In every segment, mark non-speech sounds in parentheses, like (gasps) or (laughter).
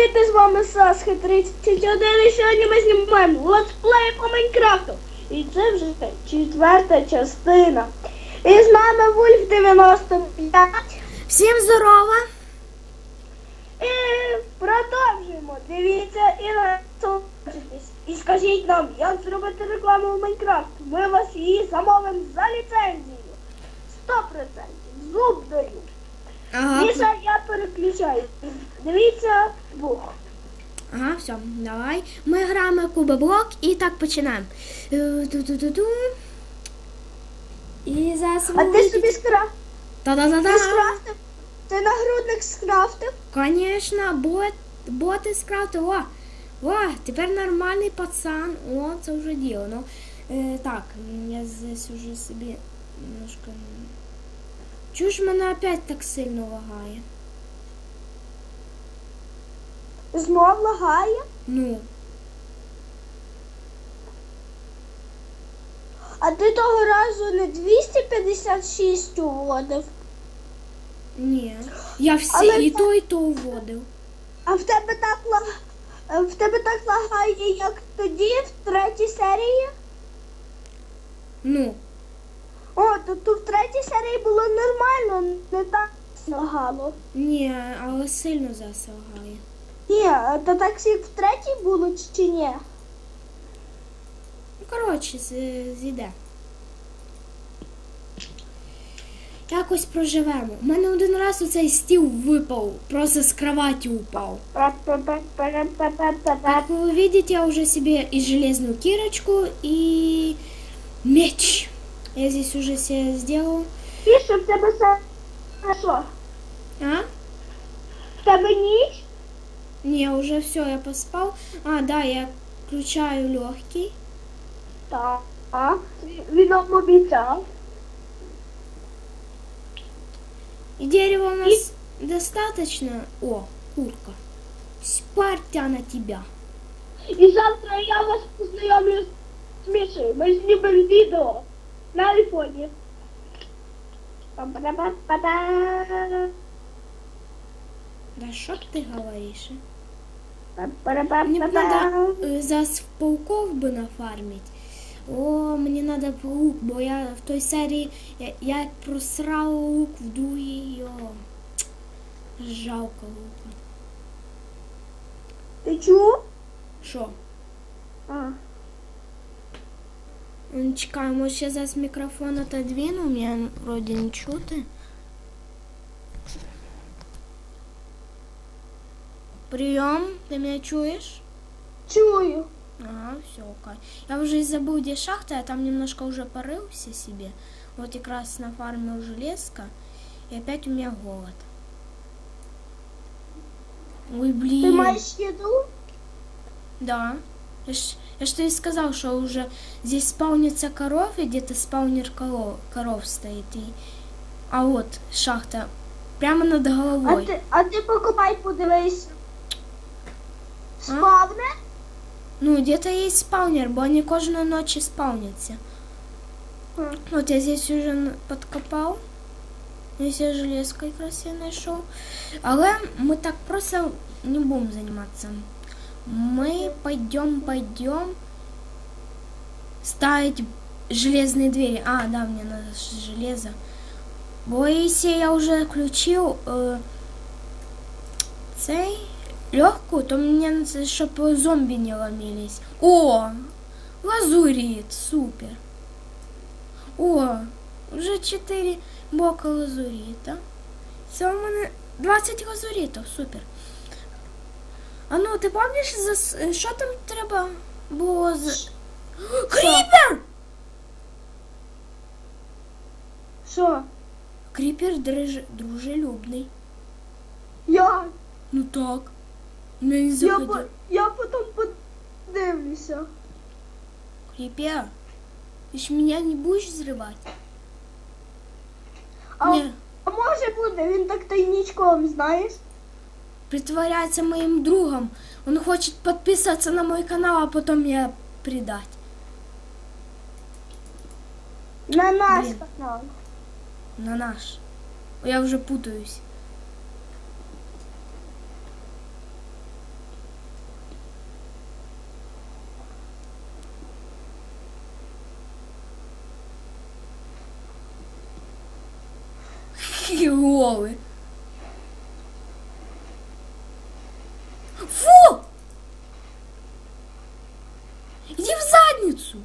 привіт, з вами Сасхи 31 і сьогодні ми знімаємо летсплей по Майнкрафту. І це вже четверта частина. І з нами Вульф 95. Всім здорова! І продовжуємо. Дивіться і насолоджуйтесь. І скажіть нам, як зробити рекламу в Майнкрафт. Ми вас її замовимо за ліцензію. 100%. Зуб даю. Ага, Міша, я переключаю. Дивіться, бух. ага, все, давай. Ми граємо кубоблок і так починаємо. Е, ту-ту-ту-ту. І зараз А ти собі скраф... ти Та-да-да-да. скрафтив? Ти нагрудник скрафтив? Конечно, бот, боти скрафтив. О, о, тепер нормальний пацан. О, це вже діло. Ну, е, так, я здесь уже собі немножко... Ж мене опять так сильно лагає? Знов лагає? Ну, А ти того разу не 256 уводив, ні. Я всі Але і це- то, і то уводив. а в тебе так лаг... в тебе так лагає, як тоді, в третій серії? Ну, О, то, то в третій серії було нормально, не так лагало. ні, але сильно заслагає. Ні, а то так як в третій було чи- чи ні? Ну, коротше, з- зійде. Якось проживемо. У мене один раз оцей стіл випав, просто з кроваті упав. Как вы видите, я уже себе и железную кирочку, и меч. Я здесь уже себе сделал. Піше, в тебе все хорошо. А? В тебе ніч? Не, уже все, я поспал. А, да, я включаю легкий. Так. Він нам обіцяв. И дерева у нас достаточно. О, курка. Спартя на тебя. І завтра я вас познайомлю з Мішею. Ми знімемо відео на айфоні. Пам-парам-пам-па-да. Да что ты говоришь? а? Мне Пам-парам-пам-па-да. б надо э, зараз пауков бы нафармить. О, мені надо лук, бо я в той серії я, я просрала лук в другій. Йо. Жалко лука. Ти чув? Що? А. Ну, Чекай, може ще зараз мікрофон отодвину, мене вроді не чути. Прийом, ти мене чуєш? Чую. Ага, все, окей. Я уже и забыл, где шахта, я там немножко уже порылся себе. Вот как раз нафармил железка, и опять у меня голод. Ой, блин. Ти маєш їду? Да. Я ж, я ж тебе сказал, что уже здесь спаунится коров, и где-то спаунер коров, коров стоит. И... А вот шахта прямо над А головой. ти, а ти покопай, подивись. Спавне? Ну, где-то есть спаунер, бо они кожної ночи спаунятся. Хм. Вот я здесь уже подкопал. Я железку якраз я знайшов. Але ми так просто не будемо займатися. Ми пойдем, пойдем ставить железные двери. А, да, мне надо железо. Бо если я уже включил э, цей легкую, то мне надо, чтобы зомби не ломились. О, лазурит, супер. О, вже 4 бока лазуріта. Це у мене 20 лазурітів, супер. А ну, ти пам'ятаєш, за с- що там треба було з. (gasps) Кріпер! Що? Кріпер дриж... дружелюбний. Я? Ну так. Не Я, по, заходив. я потім подивлюся. Кріпер, ти ж мене не будеш зривати? А, Ні. а може буде, він так тайничком, знаєш? Притворяется моим другом. Он хочет подписаться на мой канал, а потом меня предать. На наш Блін. канал. На наш. Я уже путаюсь. Скільки голови? Фу! Іди в задницю!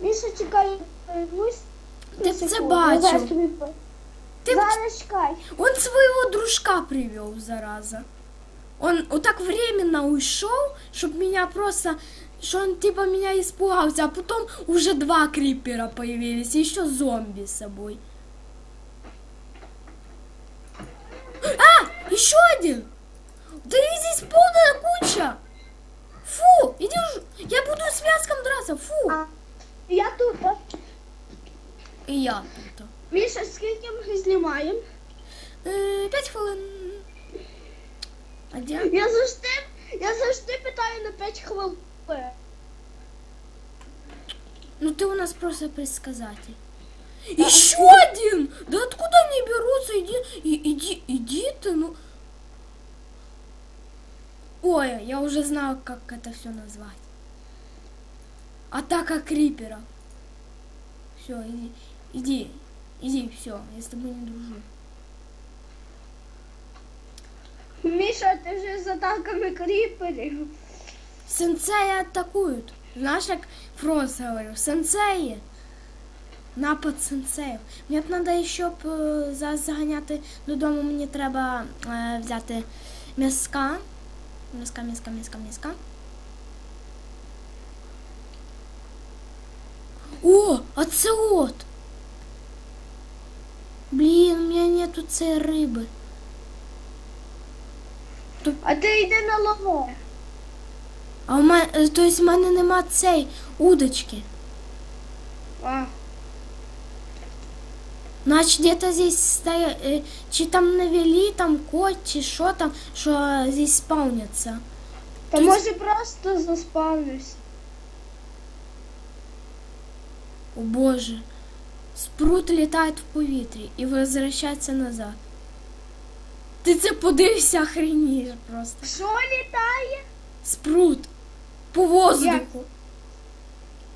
Міша, чекай, повернусь. Ти на б це секунду. бачив. Зараз тобі по- Ти б Зараз чекай. Он своего дружка привел, зараза. Он вот так временно ушел, чтобы меня просто... Что он типа меня испугался, а потом уже два крипера появились, и еще зомби с собой. А! Еще один! Да их здесь полная куча! Фу! Иди уж... Я буду с мяском драться, фу! А, я тут. а. И я тут. Міша, скільки ми знімаємо? Э, пять хвилин. А где? Я завжди, я завжди питаю на 5 хвилин. Ну ты у нас просто предсказатель. Еще один! Да откуда они берутся? Иди, и- иди, иди ты, ну. Ой, я уже знаю, как это все назвать. Атака криперов. Все, иди, иди, иди, все, я с тобой не дружу. Міша, ти вже з атаками кріперів. Сенсеи атакуют. Знаешь, как Фрост говорил, сенсеї. Напад сенсеїв. Мені б треба ще б е, заганяти додому, мені треба е, взяти м'яска. М'яска, м'яска, м'яска, м'яска. О, оцелот! Блін, у мене нету цієї риби. А ти йди на лово. А у мене, е, то есть в мене нема цієї удочки. А. Значит, где-то здесь стоя... э, чи там навели, там кот, чи що там, що здесь спавняться. Та Тут- може просто заспавнюсь. О боже. Спрут літає в повітрі і возвращається назад. Ти це подивишся, охренієш просто. Що літає? Спрут. По воздуху.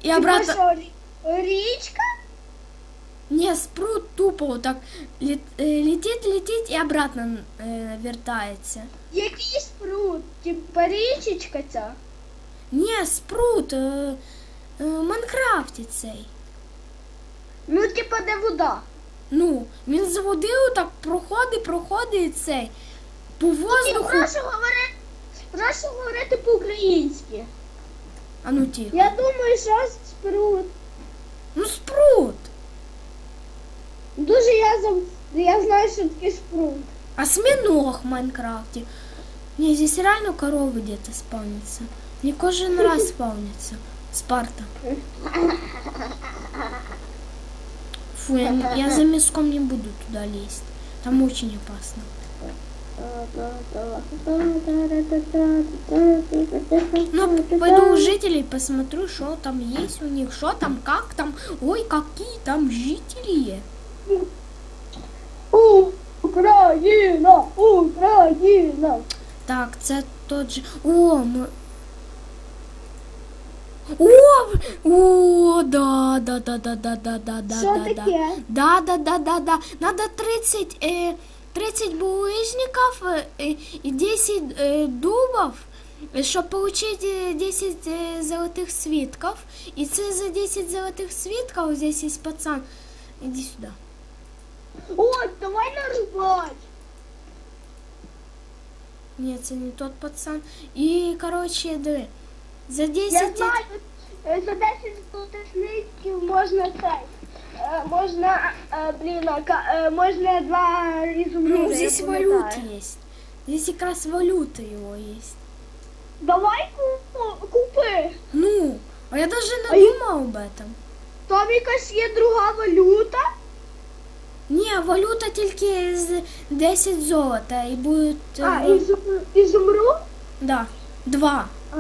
Типа обратно. Річка? Не, спрут тупо вот так лет, э, летит, летит і обратно э, вертається. Який спрут? Типа річечка ця? Не, спрут. Е, е, Майнкрафті цей. Ну, типа де вода. Ну, він з води так проходить, проходить цей. По Типа, воздуху. прошу говорити, прошу говорити по-українськи. А ну тихо. Я думаю, що спрут. Ну спрут. Дуже я зав... Я знаю, що таке спрут. Осьминог в Майнкрафте. Не, здесь реально коровы где-то спавнятся. Не кожен (laughs) раз спавнятся. Спарта. Фу, я, я за мяском не буду туда лезть. Там очень опасно. Ну, пойду у жителей посмотрю, что там есть у них, что там, как там. Ой, какие там жители. Україна! Україна! Так, це тот же. О, ми. О, о, да, да, да, да, да, да, да, да, да? Да, да, да, да, да. Надо 30, э, 30 булыжников э, и 10 э, дубов, чтобы получить э, 10 э, золотых свитков. И це за 10 золотых свитков здесь есть пацан. Иди сюда. О, давай нарубать! Нет, це не тот пацан. И, короче, диви. За 10... Я знаю, за 10 золотих можна цей. е, Можна, е, блін, а ка- е, можна два ізумруди. Ну, я здесь пам'ятаю. валюта есть. Здесь как раз валюта его есть. Давай ку- купи. Ну, а я даже А не я- думал об этом. Там якась є друга валюта. Не, валюта тільки з 10 золота і буде... А, е, ізум- ізумруд? Да, два. А.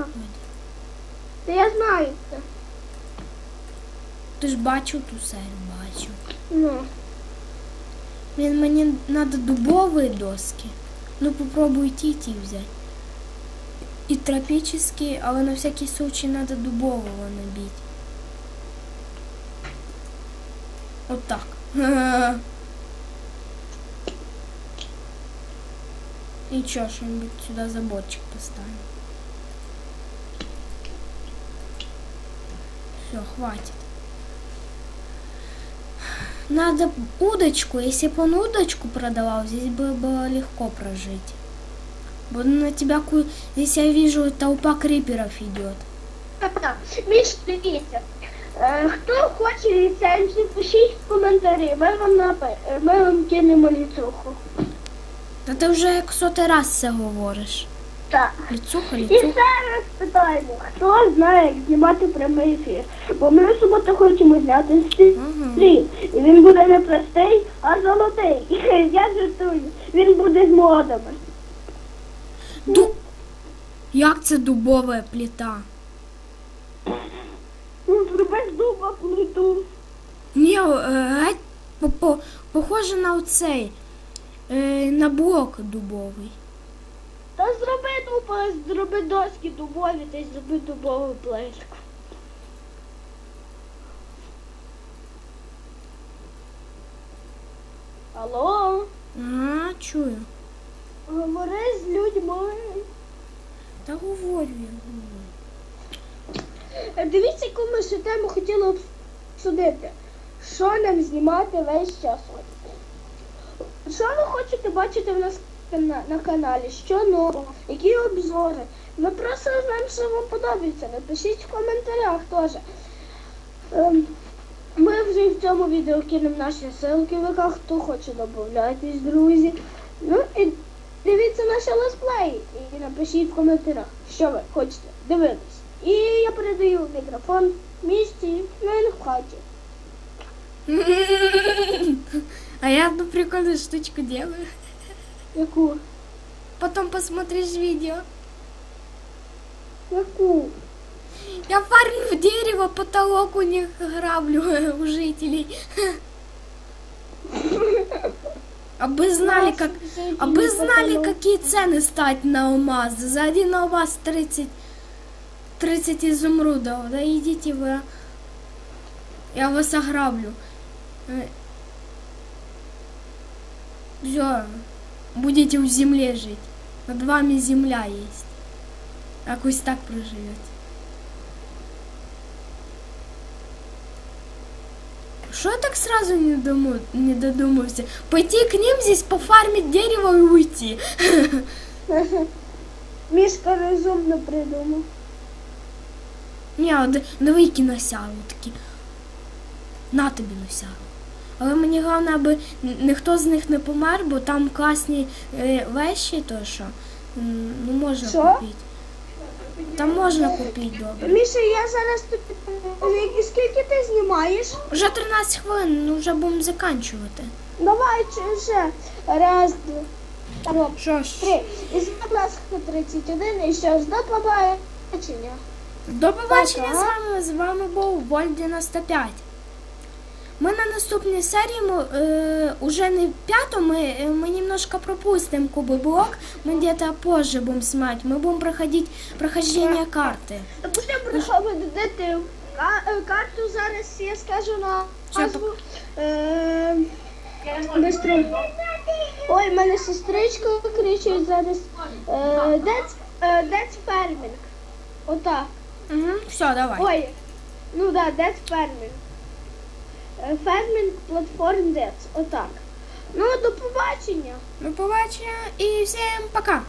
Та я знаю це. Ти ж бачив ту серію, бачив. Ну. Блін, мені треба дубові доски. Ну, попробуй ті ті взяти. І тропічні, але на всякий случай треба дубового набити. От так. Ага. И чё, что-нибудь сюда заборчик поставим. Все, хватит. Надо удочку. Если бы он удочку продавал, здесь бы было легко прожить. Вот на тебя ку- здесь я вижу толпа криперов идет. Міш, дивіться. Е, Хто хоче ліцензію, пишіть в коментарі. Ми вам напи... ми вам кинемо ліцуху. Та ти вже як сотий раз це говориш. Так. Ліцуха, І зараз питаємо, хто знає, як знімати прямий ефір. Бо ми в суботу хочемо зняти стрім. І він буде не простий, а золотий. І (laughs) Я жартую. Він буде з модами. Ду... Як це дубова плита? Ну, зроби з дуба плиту. Ні, е, геть по- по- похоже на оцей. Е, на блок дубовий. Та зроби дуба, зроби доски дубові, та й зроби дубову плитку. Алло, А, чую. говори з людьми. Та говорю я, говорю. Е, Дивіться, яку ми ще тему хотіли обсудити. Що нам знімати весь час? Що ви хочете бачити в нас на, на каналі? Що нового? Які обзори? Ми просто знаємо, що вам подобається. Напишіть в коментарях теж. Ем, ми вже в цьому відео кинемо наші ссылки в яка хто хоче додатись, друзі. Ну і дивіться наші летсплеї і напишіть в коментарях, що ви хочете дивитись. І я передаю мікрофон місті, він. (laughs) А я одну прикольную штучку делаю. Яку? Потом посмотришь видео. Яку? Я фармлю дерево, потолок у них граблю (laughs) у жителей. (laughs) А бы знали, как... А бы знали, какие цены стать на алмаз. За один алмаз 30... 30 изумрудов. Да идите вы. Я вас ограблю. Все Будете в земле жить. Над вами земля есть. А пусть так проживете. Что я так сразу не, думаю, не додумался? Пойти к ним здесь пофармить дерево и уйти. (laughs) Мішка розумно придумав. Ні, от диви, які насяло такі. На тобі насяло. Але мені головне, аби ніхто з них не помер, бо там класні е, вещі, то що ну можна Що? купити. Там можна купити добре. Міша, я зараз тобі. Скільки ти знімаєш? Вже 13 хвилин, ну вже будемо закінчувати. Давай вже. Раз, два, Що ж, три. І з нас 31 і що ж до побачення. до побачення з вами. З вами був Вольт 95. Ми на наступній серії ми, е, уже не в п'яту, ми, е, ми немножко пропустимо кубы блок. Мы где-то позже будем снимать. Мы будем проходить прохождение карты. Будемо проходити ка- е, карту зараз, я скажу на Що назву. Е, Бистро. Ой, в мене сестричка кричить зараз. Е, That's, е, that's farming. Отак. Угу, все, давай. Ой, ну да, that's farming. Farming platform that's. Отак. Ну, до побачення. До побачення і всім пока.